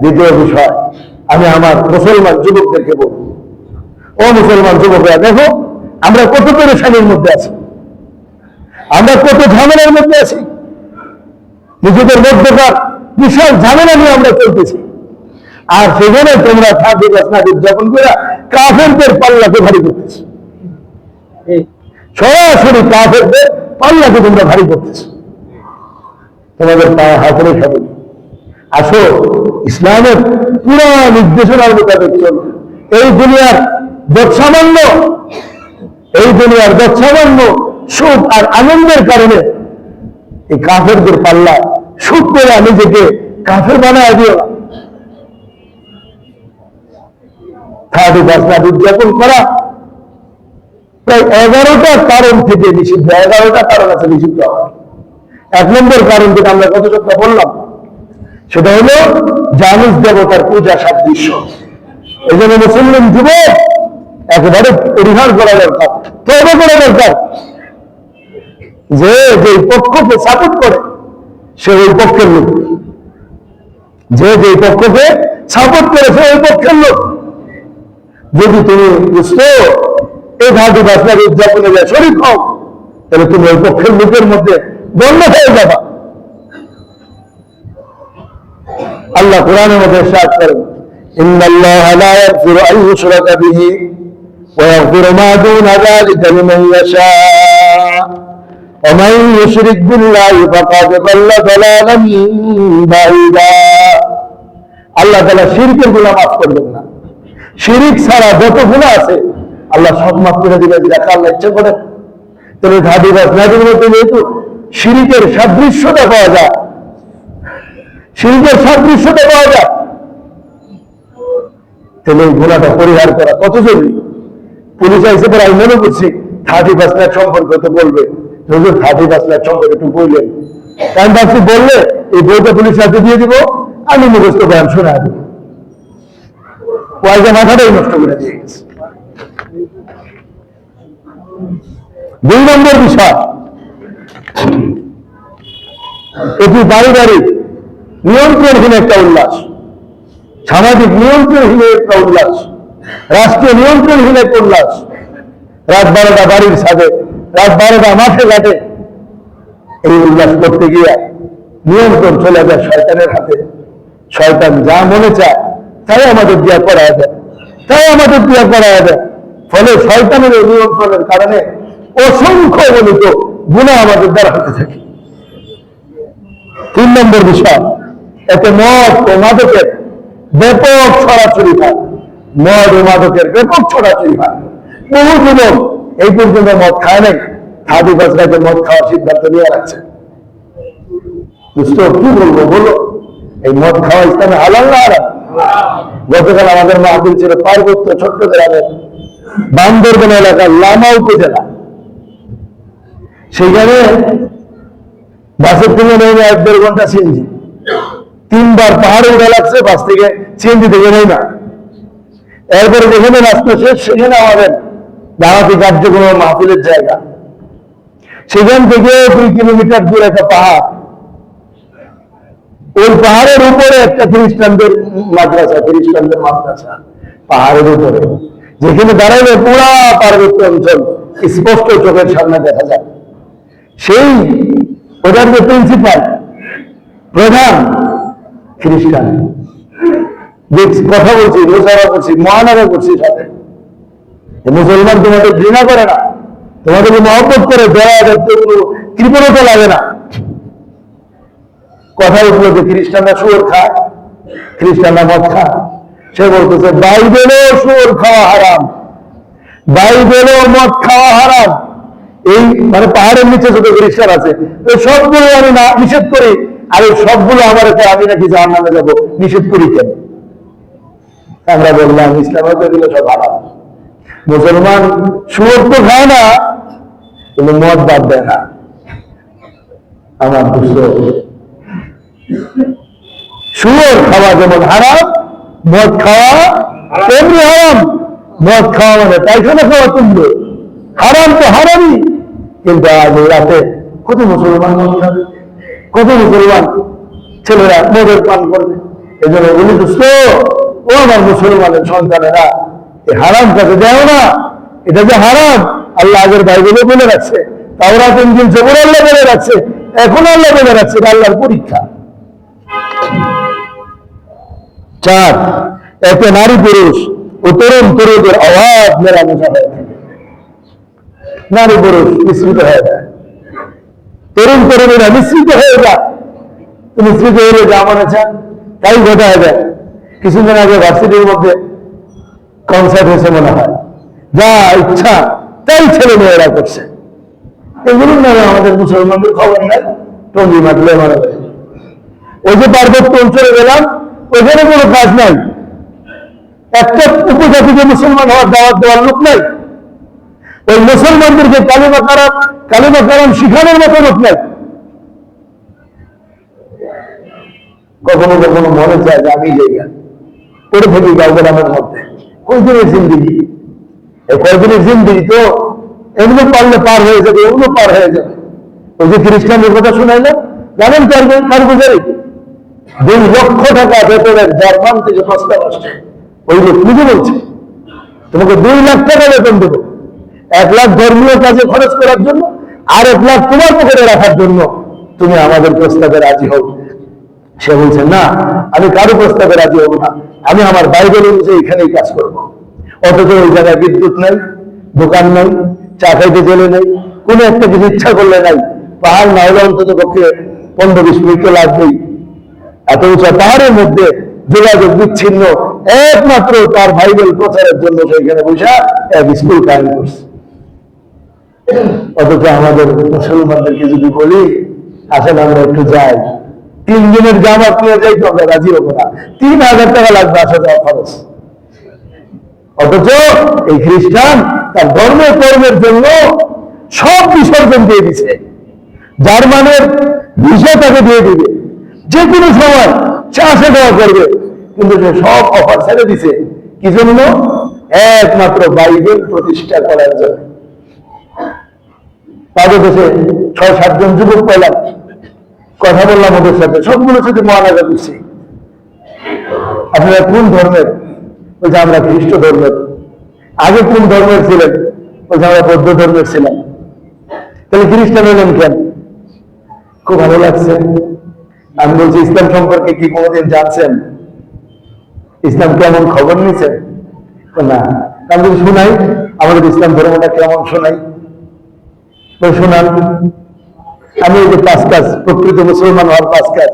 দ্বিতীয় বিষয়, আমি আমার মুসলমান যুবকদেরকে বলব। ও মুসলমান যুবকরা, দেখো, আমরা কত পেরেশানির মধ্যে আছি। আমরা কত ঝামেলার মধ্যে আছি। নিজেদের মধ্যকার বিশাল ঝামেলা নিয়ে আমরা চলতেছি। আর সেখানে তোমরা থাকি বাসনাকে উদযাপন করে কাফেরদের পাল্লাকে ভারী করতেছি। সরাসরি কাফেরদের পাল্লাকে তোমরা ভারী করতেছো। তোমাদের পা হাত রেখা বলি। আসো, ইসলামের পুরো নির্দেশনার মোতাবেক চলো এই দুনিয়ার যৎসামান্য এই দুনিয়ার যৎসামান্য সুখ আর আনন্দের কারণে এই কাফেরদের পাল্লা সুখ করে নিজেকে কাফের বানায় দিও থার্টি ফার্স্ট উদযাপন করা প্রায় এগারোটা কারণ থেকে নিষিদ্ধ, এগারোটা কারণ আছে নিষিদ্ধ। এক নম্বর কারণ যেটা আমরা কত সপ্তাহ বললাম সেটা হলো জানুস দেবতার পূজা সাদৃশ্য। এই জন্য মুসলিম যুবক একেবারে পরিহার করা দরকার তবে করা দরকার। যে যে পক্ষকে সাপোর্ট করে, সে ওই পক্ষের লোক। যে যে পক্ষকে সাপোর্ট করে, সে ওই পক্ষের লোক। যদি তুমি বুঝতো এই ধাতু বাসনার উদযাপনে শরীর হও তাহলে তুমি ওই পক্ষের লোকের মধ্যে বন্ধ হয়ে যাবা। আল্লাহ কোরআনের মধ্যে সাত করেন إن الله لا يغفر أن يشرك به ويغفر ما دون ذلك لمن يشاء ومن يشرك بالله فقد ضل ضلالا بعيدا আল্লাহ তালা শিরকের গুণা মাফ করবেন না শিরিক ছাড়া যত গুণা আছে আল্লাহ সব মাফ করে দিলে দিলে আল্লাহ ইচ্ছে করে তাহলে ধাদি বাস নাদির মধ্যে যেহেতু শিরিকের সাদৃশ্যতা পাওয়া যায় শিরিকের সাদৃশ্যতা পাওয়া যায়। তাহলে এই গুণাটা পরিহার করা কত জরুরি? পুলিশ আইসে পরে আমি মনে করছি থার্টি পাঁচ লাখ সম্পর্কে তো বলবে। হুজুর, থার্টি পাঁচ লাখ সম্পর্কে একটু বললেন। আমি ভাবছি বললে, এই বইটা পুলিশ হাতে দিয়ে দিব, আমি মুখস্থ বয়ান শোনা দিব পয়সা মাথাটাই নষ্ট করে দিয়ে দুই নম্বর বিষয়। এটি বাড়ি বাড়ি নিয়ন্ত্রণহীন একটা উল্লাস। সামাজিক নিয়ন্ত্রণহীন একটা উল্লাস। রাষ্ট্রীয় নিয়ন্ত্রণহীন একটা উল্লাস। রাত বারোটা বাড়ির ছাদে, রাত বারোটা মাঠে ঘাটে এই উল্লাস করতে গিয়ে নিয়ন্ত্রণ চলে যায় শয়তানের হাতে। শয়তান যা মনে চায়, তাই আমাদের দিয়া করা যায় তাই আমাদের দিয়া করা যায় ফলে শয়তানের এই নিয়ন্ত্রণের কারণে অসংখ্য গণিত গুণা আমাদের দ্বারা হতে থাকে। তিন নম্বর বিষয় এতে মদ ও মাদকের ব্যাপক ছড়াছড়ি হয়। মদ ও মাদকের ব্যাপক ছড়াছড়ি হয়। বহু যুবক এই পর্যন্ত মদ খায় নাই। হাদি বাজরাকে মদ খাওয়ার সিদ্ধান্ত নিয়ে রাখছে। বুঝতো কি বলব, বলো। এই মদ খাওয়া ইসলামে হালাল না হারাম? গতকাল আমাদের মাহবিল ছিল পার্বত্য ছোট্ট গ্রামের বান্দরবান এলাকার লামা উপজেলা। সেখানে বাসের থেকে নেমে এক দেড় ঘণ্টা সিএনজি। তিনবার পাহাড়ে উঠে লাগছে বাস থেকে সিএনজি থেকে নেই না। এরপরে যেখানে রাস্তা শেষ, সেখানে আমাদের দাওয়াতি কার্যক্রম মাহফিলের জায়গা। সেখান থেকে দুই কিলোমিটার দূর একটা পাহাড়। ওই পাহাড়ের উপরে একটা খ্রিস্টানদের মাদ্রাসা খ্রিস্টানদের মাদ্রাসা, পাহাড়ের উপরে। যেখানে দাঁড়াইলে পুরা পার্বত্য অঞ্চল স্পষ্ট চোখের সামনে দেখা যায়। সেই, ওটার যে প্রিন্সিপাল প্রধান খ্রিস্টান। কথা বলছি রোজারা করছি মহানারা করছি সাথে। মুসলমান তোমাদের ঘৃণা করে না? তোমাদেরকে মহব্বত করে দেখতে কোনো কৃপণতা লাগে না। কথা উঠল যে খ্রিস্টানরা শুয়োর খায়, খ্রিস্টানরা মদ খায়। সে বলতেছে, বাইবেলও শুয়োর খাওয়া হারাম। বাইবেলও মদ খাওয়া হারাম। এই মানে পাহাড়ের নিচে ছোট খ্রিস্টান আছে সবগুলো আমি না নিষেধ করি। আর ওই সবগুলো আমার আমি নাকি জাহান নামে যাব, নিষেধ করি কেন? আমরা বললাম ইসলামের তো দিলে সব হারাম। মুসলমান শুয়োর তো খায় না, কিন্তু মদ বাদ দেয় না। আমার দুশো শুয়োর খাওয়া যেমন হারাম, মদ খাওয়া তেমনি হারাম। মদ খাওয়া মানে পায়খানা খাওয়া তুলবে হারাম তো হারামই, কিন্তু আজ রাতে কত মুসলমান মদ খাবে? কত মুসলমান ছেলেরা মদের পান করবে। এই জন্য বলি দোস্ত ও আমার মুসলমানের সন্তানেরা এই হারাম কাছে দেও না, এটা যে হারাম, আল্লাহ আগের বাইবেলে বলে রাখছে তাওরা তিন দিন জবর আল্লাহ বলে রাখছে এখন আল্লাহ বলে রাখছে আল্লাহর পরীক্ষা। চার, এতে নারী পুরুষ ও তরুণ তরুণদের আওয়াজ মেলামেশা হয়ে থাকে। নারী পুরুষ মিশ্রিত হয়ে যায়। তরুণ তরুণীরা মিশ্রিত হয়ে যায় তো মিশ্রিত হলে যা, মনে চান তাই ঘটা যায় কিছুদিন আগে ভার্সিটির মধ্যে কনসার্ট হয়েছে মনে হয়। যা ইচ্ছা, তাই ছেলে মেয়েরা করছে। এগুলোর নামে আমাদের মুসলমানদের খবর নাই। টঙ্গি মাতলে মারা ওই যে পার্বত্য অঞ্চলে গেলাম, ওইখানে কোনো কাজ নাই। একটা উপজাতিকে মুসলমান হওয়ার দাওয়াত দেওয়ার লোক নাই। ওই মুসলমানদেরকে কালিমা কারাম কালিমা কারাম শিখানোর মতো লোক নাই। কখনো কখনো মনে চায় যে আমি জায়গা করে থাকি গাউগ্রামের মধ্যে। কয়দিনের জিন্দিগি? এই কয়দিনের জিন্দিগি তো এগুলো পারলে পার হয়ে যাবে এগুলো পার হয়ে যাবে। ওই যে খ্রিস্টানদের কথা শুনাইলো জানেন কার কার গুজারি দুই লক্ষ টাকা বেতনের জার্মান থেকে প্রস্তাব আসছে ওই লোক বলছে, তোমাকে দুই লাখ টাকা বেতন দেবো। এক লাখ ধর্মীয় কাজে খরচ করার জন্য আর এক লাখ তোমার পকেটে রাখার জন্য তুমি আমাদের প্রস্তাবে রাজি হও। সে বলছে, না, আমি কারও প্রস্তাবে রাজি হব না। আমি আমার বাইবেল অনুযায়ী এখানেই কাজ করব। অথচ ওই জায়গায় বিদ্যুৎ নাই, দোকান নাই, চা খাইতে জেলে নেই, কোনো একটা কিছু ইচ্ছা করলে নাই। পাহাড় না হলে অন্তত পক্ষে পনেরো বিশ মিনিট তো লাগবেই। এত উঁচা পাহাড়ের মধ্যে যোগাযোগ বিচ্ছিন্ন একমাত্র তার বাইবেল প্রচারের জন্য সেখানে বসে এক স্কুল কায়েম করছে। অথচ আমাদের মুসলমানদেরকে যদি বলি আসলে আমরা একটু যাই। তিন দিনের জামা কিনে যাই তো আমরা রাজি হব না। তিন হাজার টাকা লাগবে আসা যাওয়া খরচ। অথচ এই খ্রিস্টান তার ধর্ম কর্মের জন্য সব বিসর্জন দিয়ে দিছে। জার্মানের বিষয় তাকে দিয়ে দিবে। যে কোনো সময় আসা যাওয়া করবে, কিন্তু সে সব অফার ছেড়ে দিছে। কি জন্য? একমাত্র বাইবেল প্রতিষ্ঠা করার জন্য। তাদের দেশে ছয়, সাতজন যুবক পেলাম কথা বললাম ওদের সাথে। সবগুলোর সাথে মহানাগা দিচ্ছি আপনারা কোন ধর্মের? বলছে, আমরা খ্রিস্ট ধর্মের। আগে কোন ধর্মের ছিলেন? বলছে, আমরা বৌদ্ধ ধর্মের ছিলাম। তাহলে খ্রিস্টান হলেন কেন? খুব ভালো লাগছে। আমি বলছি, ইসলাম সম্পর্কে কি কোনোদিন জানছেন? ইসলাম কেমন খবর নিয়েছেন না। আমি যদি শোনাই। আমাদের ইসলাম ধর্মটা কেমন শোনাই? শোনান, আমি যে পাঁচ কাজ, প্রকৃত মুসলমান হওয়ার পাঁচ কাজ,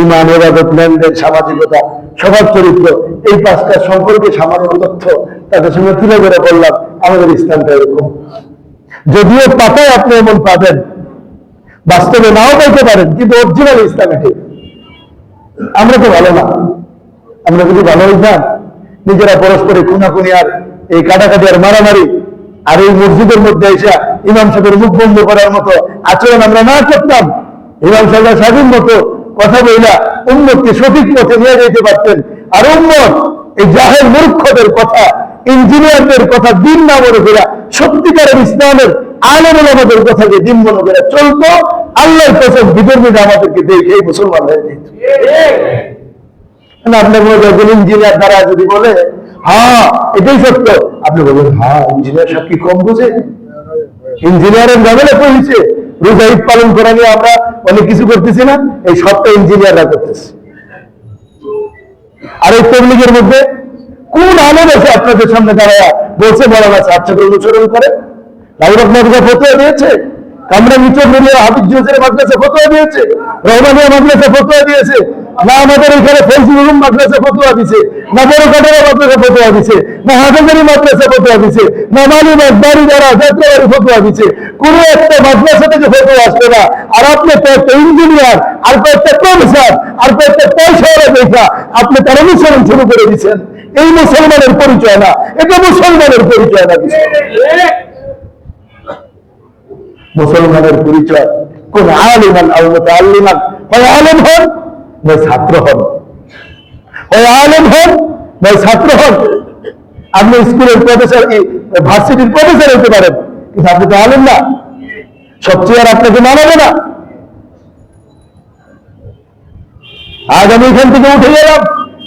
ইমান এবাদত লেনদেন, সামাজিকতা স্বভাব চরিত্র, এই পাঁচ কাজ সম্পর্কে সামান্য তথ্য তাদের সঙ্গে তুলে ধরে বললাম, আমাদের ইসলামটা এরকম। যদিও পাতায় আপনি এমন পাবেন, বাস্তবে নাও পাইতে পারেন, কিন্তু অরিজিনাল ইসলাম এটি। আমরা তো ভালো না। আমরা যদি ভালো হইতাম নিজেরা পরস্পরে খুনাখুনি আর এই কাটাকাটি আর মারামারি, আর এই মসজিদের মধ্যে এসে ইমাম সাহেবের মুখ বন্ধ করার মতো আচরণ আমরা না করতাম। ইমাম সাহেব স্বাধীন মতো কথা বইলা উন্মতকে সঠিক পথে নিয়ে যেতে পারতেন। আর উন্মত এই জাহের মূর্খদের কথা, ইঞ্জিনিয়ারদের কথা, দিন না মনে করে সত্যিকারের ইসলামের আলেম আমাদের কথাকে দিন মনে করে চলতো। আল্লাহর কসম বিধর্মীরা আমাদেরকে দেখে মুসলমান হয়ে যেত। আপনার মনে একজন ইঞ্জিনিয়ার দ্বারা যদি বলে হ্যাঁ এটাই সত্য। আপনি বলবেন হ্যাঁ ইঞ্জিনিয়ার সব কি কম বুঝে? ইঞ্জিনিয়ারের ঝামেলা পড়েছে। রোজা, ঈদ পালন করা নিয়ে আমরা অনেক কিছু করতেছি না, এই সবটা ইঞ্জিনিয়াররা করতেছে। আর এই তবলিগের মধ্যে কোন আলেম আছে আপনাদের সামনে দাঁড়ায় বলছে বলা আছে আচ্ছাকে অনুসরণ করে? রাহুল রহমানকে ফতোয়া দিয়েছে কামরা মিলিয়ে হাবিজ জোসের মাদ্রাসা ফতোয়া দিয়েছে রহমানিয়া মাদ্রাসা ফতোয়া দিয়েছে। না, আমাদের এখানে উলুম মাদ্রাসা ফতোয়া দিছে। না, বড় কাটারা মাদ্রাসা ফতোয়া দিছে। না, হাফেজারি মাদ্রাসা ফতোয়া দিছে। না মালিবাস বাড়ি দ্বারা যাত্রাবাড়ি ফতোয়া দিছে। কোন একটা মাদ্রাসা থেকে ফতোয়া আসবে না। আর আপনি কয়েকটা ইঞ্জিনিয়ার, আর কয়েকটা প্রফেসর, আর কয়েকটা পয়সাওয়ালা দেখা, আপনি তার অনুসরণ শুরু করে দিচ্ছেন। এই মুসলমানের পরিচয় না, এটা মুসলমানের পরিচয় না। মুসলমানের পরিচয় কোন আলিমান আল মুতাআল্লিমান হয় আলেম হন নয় ছাত্র হন আলেম হন নয় ছাত্র হন আপনি স্কুলের প্রফেসর ভার্সিটির প্রফেসর হতে পারেন, কিন্তু আপনি তো না। আপনাকে মানাবে না। আজ আমি এখান থেকে উঠে গেলাম।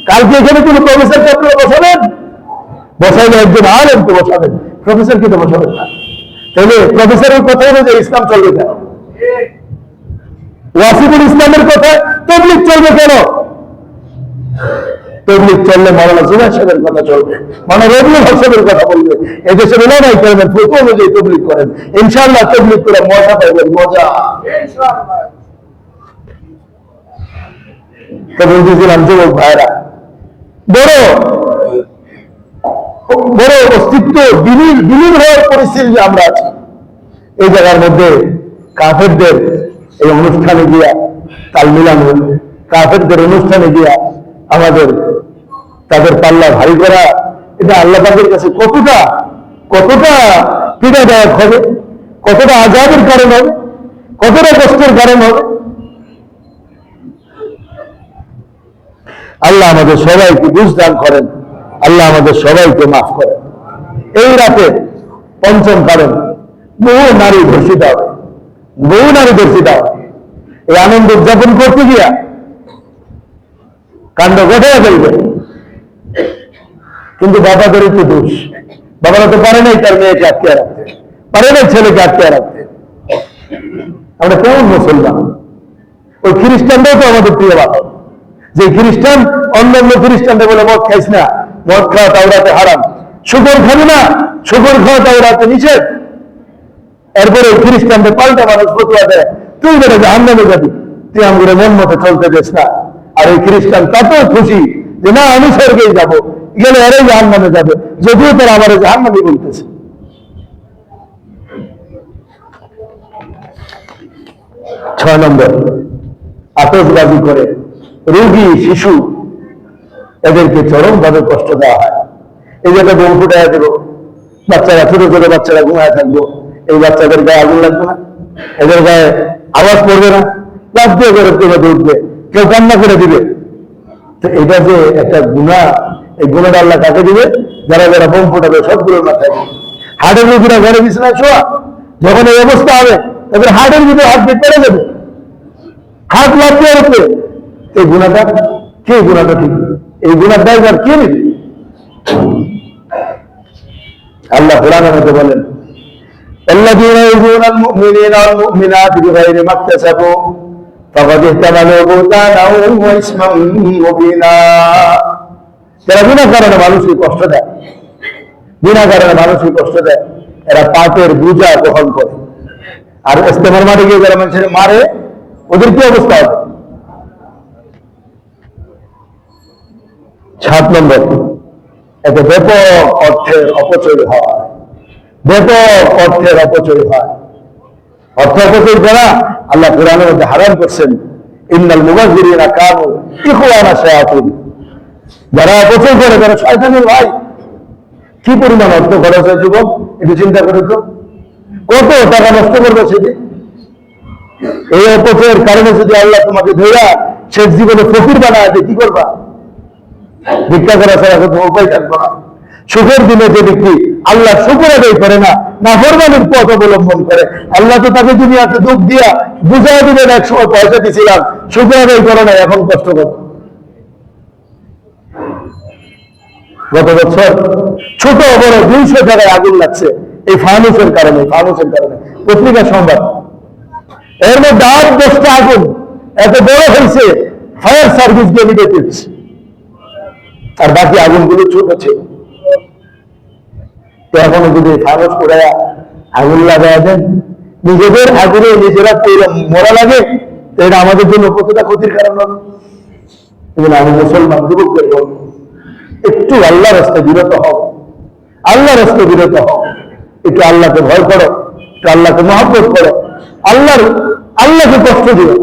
কালকে এখানে কোনো প্রফেসরকে আপনারা বসাবেন? বসাইলে একজন আলেমকে বসাবেন। প্রফেসরকে তো বসাবেন না। তাহলে প্রফেসরের কথা অনুযায়ী ইসলাম চলবে কেন? ওয়াসিফুল ইসলামের কথায় তবলিক চলবে কেন? তবলিক চললে মাওলানা জুবাই সাহেবের কথা চলবে। মানে রবিউল হাসানের কথা বলবে। এদেশের ওলামাই করবেন ফটো অনুযায়ী তবলিক করেন। ইনশাআল্লাহ তবলিক করে মজা পাইবেন, মজা। তো বলতেছিলাম, যুবক ভাইরা বড় বড় অস্তিত্ব, বিলীন বিলীন হওয়ার পরিস্থিতি আমরা আছি। এই জায়গার মধ্যে কাফেরদের এই অনুষ্ঠানে গিয়া তাল মিলানো কাফেরদের অনুষ্ঠানে গিয়া আমাদের, তাদের পাল্লা ভারী করা, এটা আল্লাহ পাকের কাছে কতটা কতটা পীড়াদায়ক হবে, কতটা আজাবের কারণ হবে, কতটা কষ্টের কারণ হবে? আল্লাহ আমাদের সবাইকে বুঝ দান করেন, আল্লাহ আমাদের সবাইকে মাফ করেন। এই রাতে পঞ্চম কারণ, বহু নারী ধর্ষিত হবে, বহু নারী ধর্ষিত হবে। এই আনন্দ উদযাপন করতে গিয়া কাণ্ড ঘটাইয়া ফেলবে কিন্তু বাবাদের একটু দোষ। বাবারা তো পারে নাই তার মেয়েকে আটকে রাখতে। পারে নাই ছেলেকে আটকে রাখতে। আমরা কেমন মুসলমান? ওই খ্রিস্টানরাও তো আমাদের প্রিয় বাবা। যে খ্রিস্টান অন্যান্য খ্রিস্টানরা বলে মদ খাইস না, মদ খাওয়া তাওরাতে হারাম। শুকর খাবি না, শুকর খাওয়া তাওরাতে নিষেধ। এরপরে খ্রিস্টানদের পাল্টা মানুষ ফতুয়া দেয় তুই বেড়ে জাহান নামে যাবি তুই আমাদের মন মতো চলতে দেস না। আর এই খ্রিস্টান তাতেও খুশি যে, না, আমি স্বর্গেই যাব। গেলে এরাই জাহান নামে যাবে। যদিও তারা আমার জাহান নামে বলতেছে। ছয় নম্বর, আতসবাজি করে রোগী, শিশু, এদেরকে চরমভাবে কষ্ট দেওয়া হয়। এই জায়গায় বোম ফুটাইয়া দেবো, বাচ্চারা, ছোট ছোট বাচ্চারা ঘুমায় থাকব, এই বাচ্চাদের গায়ে আগুন লাগবে না? এদের গায়ে আওয়াজ পড়বে না লাভ দিয়ে করে কেউ উঠবে, কেউ কান্না করে দিবে। তো এটা যে একটা গুণা এই গুণাটা আল্লাহ কাকে দিবে? যারা যারা বোম ফুটাবে, সবগুলোর মাথায় দিবে। হার্টের রোগীরা ঘরে বিছানায় শোয়া, যখন এই অবস্থা হবে, তাদের হার্টের ভিতরে হাত দিয়ে পেরে যাবে হাত লাভ দিয়ে উঠবে। এই গুণাটা কে গুণাটা ঠিক এই গুণার ড্রাইভার কে নেবে? আল্লাহ কোরআনের মধ্যে বলেন الذين يؤذون المؤمنين والمؤمنات بغير ما اكتسبوا فقد احتملوا بهتانا واثما مبينا যারা বিনা কারণে মানুষকে কষ্ট দেয় বিনা কারণে মানুষকে কষ্ট দেয় এরা পাপের বোঝা বহন করে আর ইস্তেমার মাঠে গিয়ে যারা মানুষের মারে ওদের কি অবস্থা হবে সাত নম্বর এতে ব্যাপক অর্থের অপচয় হয় ব্যাপক অর্থের অপচয় হয়। অর্থ অপচয় করা আল্লাহ কোরআনের মধ্যে হারাম করছেন। ইন্নাল মুবাজিরিনা কানু ইখওয়ানা শায়াতিন। যারা অপচয় করে, তারা শয়তানের ভাই। কি পরিমাণ অর্থ খরচ হয় যুবক? একটু চিন্তা করে তো। কত টাকা নষ্ট করবে সেটি এই অপচয়ের কারণে যদি আল্লাহ তোমাকে ধরা শেষ জীবনে ফকির বানায় কি করবা? ভিক্ষা করা ছাড়া কোনো উপায় থাকবে না। সুখের দিনে যে ব্যক্তি আল্লাহ শুকুর আদায় করে না না ফরমানের পথ অবলম্বন করে। আল্লাহ তো তাকে দুনিয়াতে দুঃখ দিয়া বুঝাই দিলেন এক সময় পয়সা দিছিলাম, শুকুর আদায় করে না এখন কষ্ট কর। গত বছর ছোট বড় দুইশো টাকায় আগুন লাগছে, এই ফানুসের কারণে ফানুসের কারণে। পত্রিকা সংবাদ। এর মধ্যে আট দশটা আগুন, এত বড় হয়েছে, ফায়ার সার্ভিস দিচ্ছে আর বাকি আগুনগুলো ছোট ছিল। তো এখনও যদি ফানুস করে আগুন লাগাই দেন, নিজেদের আগুনে নিজেরা মরা লাগে এটা আমাদের জন্য কতটা ক্ষতির কারণ হবে? আমি মুসলমান যুবকদের বলব একটু আল্লাহ রাস্তায় বিরত হও। আল্লাহ রাস্তায় বিরত হও। একটু আল্লাহকে ভয় করো, একটু আল্লাহকে মহব্বত করো। আল্লাহর, আল্লাহকে কষ্ট দিও।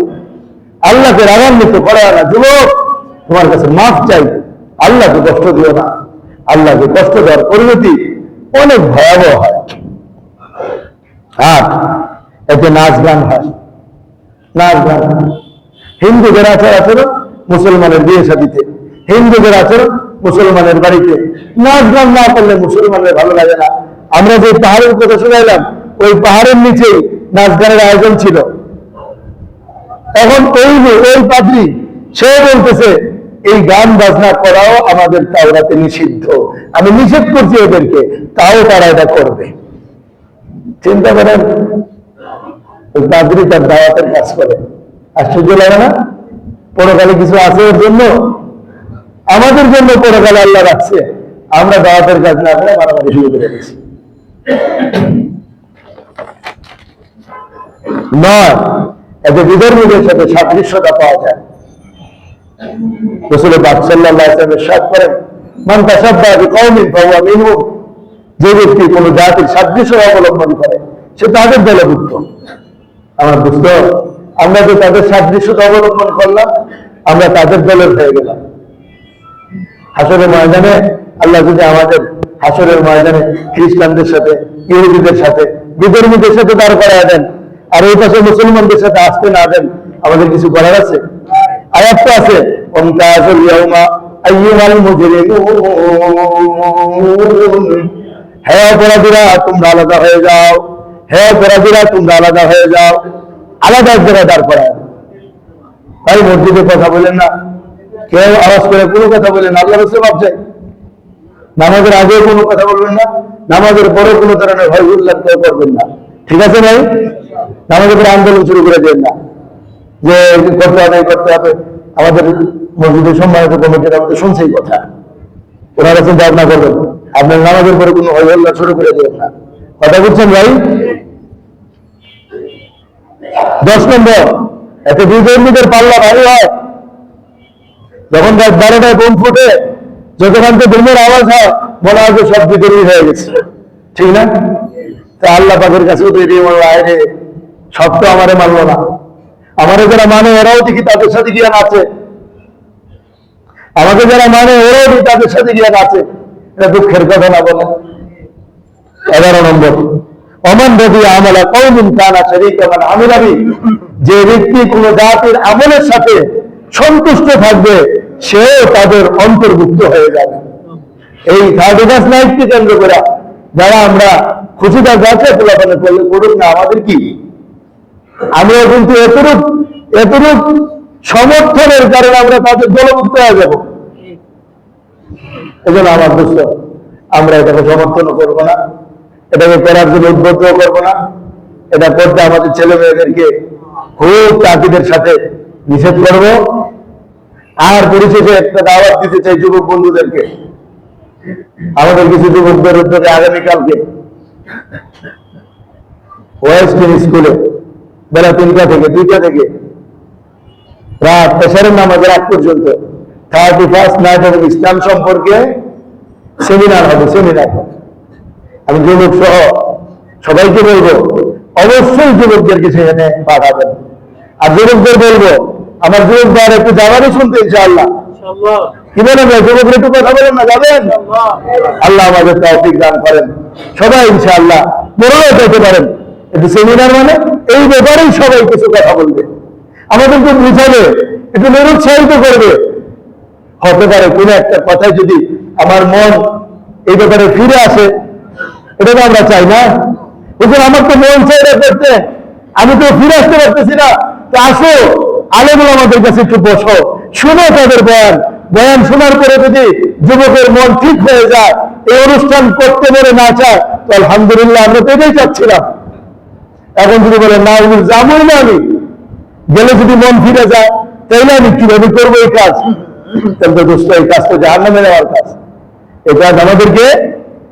আল্লাহকে রাগান্বিত করো না, যুবক। তোমার কাছে মাফ চাই। আল্লাহকে কষ্ট দিও না। আল্লাহকে কষ্ট দেওয়ার পরিণতি অনেক ভয়াবহ হয়। আর এতে নাচ গান হয়। নাচ গান হিন্দুদের আচার আচরণ মুসলমানের বিয়ে সাদিতে হিন্দুদের আচরণ মুসলমানের বাড়িতে। নাচ গান না করলে মুসলমানের ভালো লাগে না। আমরা যে পাহাড়ের কথা শুনাইলাম, ওই পাহাড়ের নিচেই নাচ গানের আয়োজন ছিল। এখন ওই ওই পাদ্রি, সে বলতেছে এই গান বাজনা করাও আমাদের তাওরাতে নিষিদ্ধ। আমি নিষেধ করছি এদেরকে, তাও তারা এটা করবে। চিন্তা করেন পাদ্রি তার দাওয়াতের কাজ করে। আশ্চর্য লাগে না? পরকালে কিছু আছে ওর জন্য? আমাদের জন্য পরকালে আল্লাহ রাখছে। আমরা দাওয়াতের কাজ না করে মারামারি শুরু করে দিয়েছি। নয় এতে বিধর্মীদের সাথে সাদৃশ্যতা পাওয়া যায় রসুল পাক যে ব্যক্তি জাতির সাদৃশ্য অবলম্বন করে, সে তাদের দলভুক্ত আমার বুঝতো আমরা যে তাদের অবলম্বন করলাম, আমরা তাদের দলের হয়ে গেলাম। হাসরের ময়দানে, আল্লাহ যদি আমাদের হাসরের ময়দানে খ্রিস্টানদের সাথে, ইহুদিদের সাথে, বিধর্মীদের সাথে দাঁড় করায় দেন, আর এই পাশে মুসলমানদের সাথে আসতে না দেন, আমাদের কিছু করার আছে? আয়াত তো আছে হে অপরাধীরা তোমরা আলাদা হয়ে যাও। হে অপরাধীরা তোমরা আলাদা হয়ে যাও। আলাদা এক জায়গায় দাঁড় করায়। ভাই মসজিদে কথা বলেন না। কেউ আওয়াজ করে কোনো কথা বলেন না, আল্লাহ রসুল ভাবছে নামাজের আগেও কোনো কথা বলবেন না নামাজের পরে কোনো ধরনের ভয় উল্লাস কেউ করবেন না। ঠিক আছে ভাই? নামাজের পরে আন্দোলন শুরু করে দেন না। যে করতে হবে করতে হবে। আমাদের মসজিদের সম্মানিত কমিটির আমাদের শুনছেই কথা। ওনারা চিন্তা ভাবনা করবেন, আপনার নামাজের পরে কোনো ভয় শুরু করে দেবেন না। কথা বলছেন ভাই? দশ নম্বর, এতে বিধর্মীদের পাল্লা ভারী হয়। যখন রাত বারোটায় বোম ফুটে যতক্ষণ তো বোমের আওয়াজ হয়, মনে হয় যে সব বিধর্মী হয়ে গেছে। ঠিক না? তা আল্লাহ পাকের কাছেও তো এটি বলল আরে সব তো আমারে মানলো না। আমারে যারা মানে ওরাও দেখি তাদের সাথে গিয়ে নাচে। আমাকে যারা মানে ওরাও দেখি তাদের সাথে গিয়ে নাচে। এটা দুঃখের কথা না বলে। এগারো নম্বর, অমন রবি আমলা কৌমিন কানা শরীক এমন আমিরাবি যে ব্যক্তি কোন জাতির আমলের সাথে সন্তুষ্ট থাকবে, সেও তাদের অন্তর্ভুক্ত হয়ে যাবে। এই থার্ড অগাস্ট নাইটকে কেন্দ্র করে, যারা আমরা খুশিটা যাচ্ছে পোলাপানে করলে করুক না, আমাদের কি? আমরা কিন্তু এতরূপ এতরূপ সমর্থনের কারণে আমরা তাদের দলভুক্ত হয়ে যাব। এজন্য আমার দোস্ত আমরা এটাকে সমর্থন করব না, এটাকে করার জন্য উদ্বুদ্ধ করব না, এটা করতে আমাদের ছেলে মেয়েদেরকে খুব তাকিদের সাথে নিষেধ করব। আর পরিশেষে একটা দাওয়াত দিতে চাই যুবক বন্ধুদেরকে। আমাদের কিছু যুবকদের উদ্যোগে আগামীকালকে ওয়েস্টিন স্কুলে বেলা তিনটা থেকে দুইটা থেকে। রাত পেশারের নামাজের আগ পর্যন্ত। থার্টি ফার্স্ট নাইট এবং ইসলাম সম্পর্কে সেমিনার হবে সেমিনার আমি যুবক সহ সবাইকে বলব অবশ্যই যুবকদেরকে সেখানে পাঠাবেন। আর যুবকদের বলব আমার যুবক একটু যাবারই শুনতে ইনশাআল্লাহ। কি বলেন যুবকরা একটু কথা বলেন না যাবেন? আল্লাহ আমাদের তৌফিক দান করেন। সবাই ইনশাআল্লাহ যেতে পারেন। একটু সেমিনার মানে? এই ব্যাপারেই সবাই কিছু কথা বলবে। আমাদেরকে বুঝাবে, একটু নিরুৎসাহিত করবে। হতে পারে কোন একটা কথায় যদি আমার মন এই ব্যাপারে ফিরে আসে এটা তো আমরা চাই না। বুঝলেন, আমার তো মন চাই করতে, আমি তো ফিরে আসতে পারতেছি না। তো আসো আলেগুলো আমাদের কাছে একটু বসো। শুনো তাদের বয়ান। বয়ান শোনার পরে যদি যুবকের মন ঠিক হয়ে যায়, এই অনুষ্ঠান করতে পারে না চায়, তো আলহামদুলিল্লাহ আমরা তো এটাই চাচ্ছিলাম। এখন যদি বলে, না আমি যাবই না আমি গেলে যদি মন ফিরে যায়, তাইলে আমি কীভাবে করব এই কাজ? তাহলে তো দোস্ত, এই কাজ তো জাহান নামে নেওয়ার কাজ। এই কাজ আমাদেরকে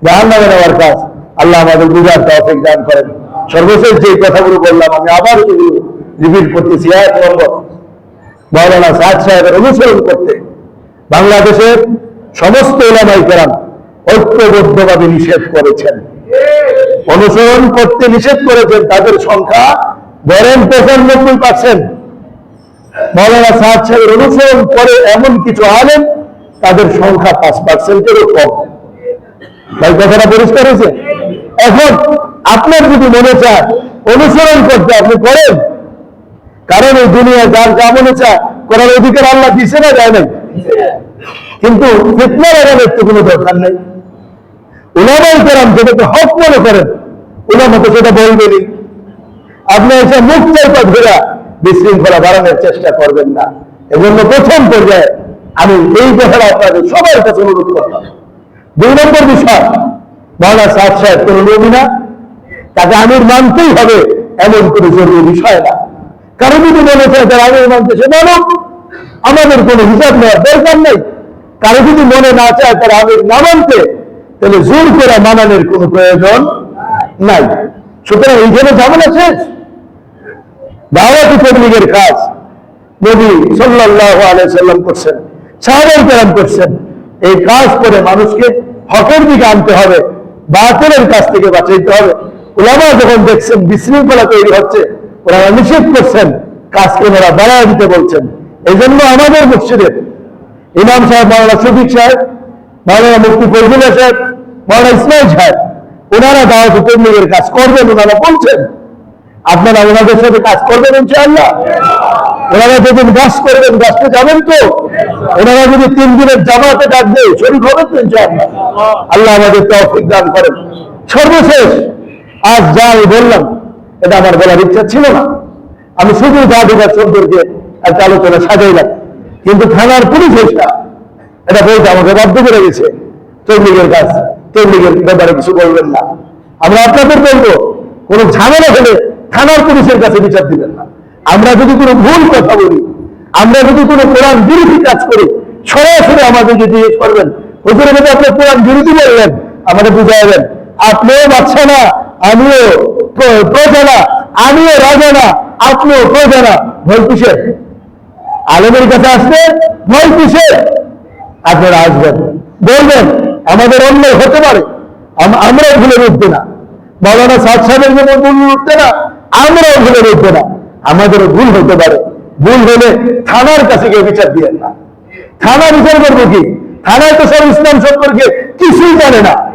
জাহান নামে নেওয়ার কাজ। আল্লাহ আমাদের বুঝার তৌফিক দান করেন। সর্বশেষ যে কথাগুলো বললাম, আমি আবার রিপিট করতেছি। এক নম্বর, মৌলানা সাদ সাহেবের অনুসরণ করতে। বাংলাদেশের সমস্ত এলামাই কেরাম ঐক্যবদ্ধভাবে নিষেধ করেছেন। অনুসরণ করতে নিষেধ করেছেন, তাদের সংখ্যা বরং পঁচানব্বই পার্সেন্ট মৌলানা সাহাদ সাহেবের অনুসরণ করে এমন কিছু আলেন তাদের সংখ্যা পাঁচ পার্সেন্টেরও কম। ভাই, কথাটা পরিষ্কার হয়েছে? এখন আপনার যদি মনে চায় অনুসরণ করতে আপনি করেন, কারণ এই দুনিয়া যার যা মনে চায়, করার অধিকার আল্লাহ দিছে না, যায় নাই। কিন্তু ফিতনার এরামের তো কোনো দরকার নেই। উলামাই করাম যেটাকে হক মনে করেন উলামা তো সেটা বলবেনই। আপনি এসে মুখ চাইপা ঘোরা বিশৃঙ্খলা বাড়ানোর চেষ্টা করবেন না। এজন্য প্রথম পর্যায়ে আমি এই কথাটা আপনাদের সবার কাছে অনুরোধ করলাম। দুই নম্বর বিষয় মহানা সাদ সাহেব কোন নবী না, তাকে আমির মানতেই হবে এমন কোনো জরুরি বিষয় না। কারও যদি মনে চায় তার আমির মানতে সে মানুক, আমাদের কোনো হিসাব নেওয়ার দরকার নেই। কারও যদি মনে না চায়, তার আমির না মানতে তাহলে জোর করে মানানোর কোনো প্রয়োজন নাই। সুতরাং এইখানে ঝামেলা শেষ। দাওয়াতি তবলিগের কাজ নবী সাল্লাল্লাহু আলাইহি সাল্লাম করছেন, সাহাবাই কেরাম করছেন। এই কাজ করে মানুষকে হকের দিকে আনতে হবে, বাতিলের কাছ থেকে বাঁচাইতে হবে। ওলামা যখন দেখছেন, বিশৃঙ্খলা তৈরি হচ্ছে, ওনারা নিষেধ করছেন, কাজকে ওনারা বাড়ায় দিতে বলছেন। এই জন্য আমাদের মসজিদের ইমাম সাহেব, মাওলানা শফিক সাহেব, মাওলানা মুফতি ফজলুল্লাহ সাহেব মাওলানা ইসমাইল সাহেব ওনারা দাওয়াত তবলিগের কাজ করবেন ওনারা বলছেন, আপনারা ওনাদের সাথে কাজ করবেন ইনশাআল্লাহ। ওনারা যেদিন গাছ করবেন গাছতে যাবেন তো ওনারা যদি তিন দিনের জামাতে ডাক দেয়, শরীর হবেন তো ইনশাআল্লাহ। আল্লাহ আমাদের তৌফিক দান করেন। সর্বশেষ, আজ যা আমি বললাম, এটা আমার বলার ইচ্ছা ছিল না। আমি শুধু জাদুঘর সম্পর্কে একটা আলোচনা সাজাইলাম। কিন্তু থানার পুলিশ এটা এটা বলতে আমাকে বাধ্য করে গেছে তবলিগের কাজ। তবলিগের ব্যাপারে কিছু না। আমরা আপনাদের ঝামেলা হলে থানার পুলিশের কাছে বিচার দিবেন না। আমরা যদি কোনো ভুল কথা বলি, আমরা যদি কোনো কোরআন বিরোধী কাজ করি, সরাসরি আমাদের যদি জিজ্ঞেস করবেন হুজুরের মধ্যে আপনি কোরআন বিরোধী বললেন আমাদের বুঝাইবেন। আপনিও বাচ্চা না, আমিও প্র- প্রজা না, আমিও রাজা না, আপনিও প্রজা না ভয় কিসের আলমের কাছে আসলে ভয় কিসের আপনারা আসবেন, বলবেন। আমাদের অন্য হতে পারে। আম- আমরাও ভুলে উঠবে না। মৌলানা সাদ সাহেবের জন্য ভুল উঠতে না, আমরাও ভুলে উঠবে না। আমাদেরও ভুল হতে পারে। ভুল হলে থানার কাছে গিয়ে বিচার দিয়েন না। থানা বিচার করব কি? থানায় তো সব ইসলাম সম্পর্কে কিছুই জানে না।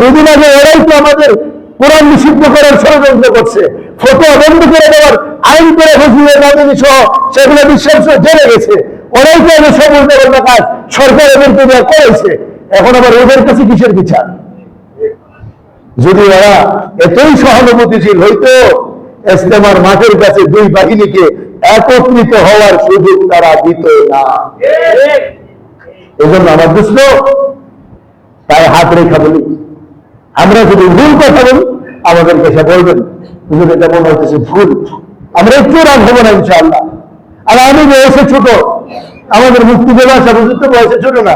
দুদিন আগে ওরাই তো আমাদের কোরআন নিষিদ্ধ করার ষড়যন্ত্র করছে। ফটো বন্ধ করে দেওয়ার আইন করে ফসিয়ে রাজনীতি সহ সেগুলো বিশ্বাস জেনে গেছে। ওরাই তো সব উল্টো কাজ সরকার দেওয়া করেছে। এখন আবার ওদের কাছে কিসের বিচার? যদি ওরা এতই সহানুভূতিশীল হইতো ইস্তেমার মাঠের কাছে দুই বাহিনীকে একত্রিত হওয়ার সুযোগ তারা দিত না। এই জন্য আমার দুষ্ট তাই হাত রেখা বলি আমরা যদি ভুল কথা বলি, আমাদের কাছে বলবেন। হুজুর এটা মনে হচ্ছে ভুল, আমরা একটু রাগ হব না ইনশাআল্লাহ। আর আমি বয়সে ছোট, আমাদের মুক্তি দেওয়া তো বয়সে ছোট না।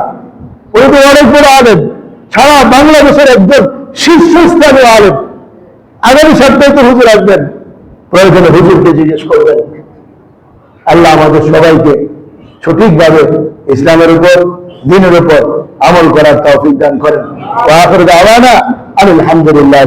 উনি তো অনেক বড় সারা বাংলাদেশের একজন শীর্ষস্থানীয় আগামী সপ্তাহে তো হুজুর আসবেন। প্রয়োজনে হুজুরকে জিজ্ঞেস করবেন। আল্লাহ আমাদের সবাইকে সঠিকভাবে ইসলামের উপর, দিনের উপর আমল করার তৌফিক দান করেন। আলহামদুলিল্লাহি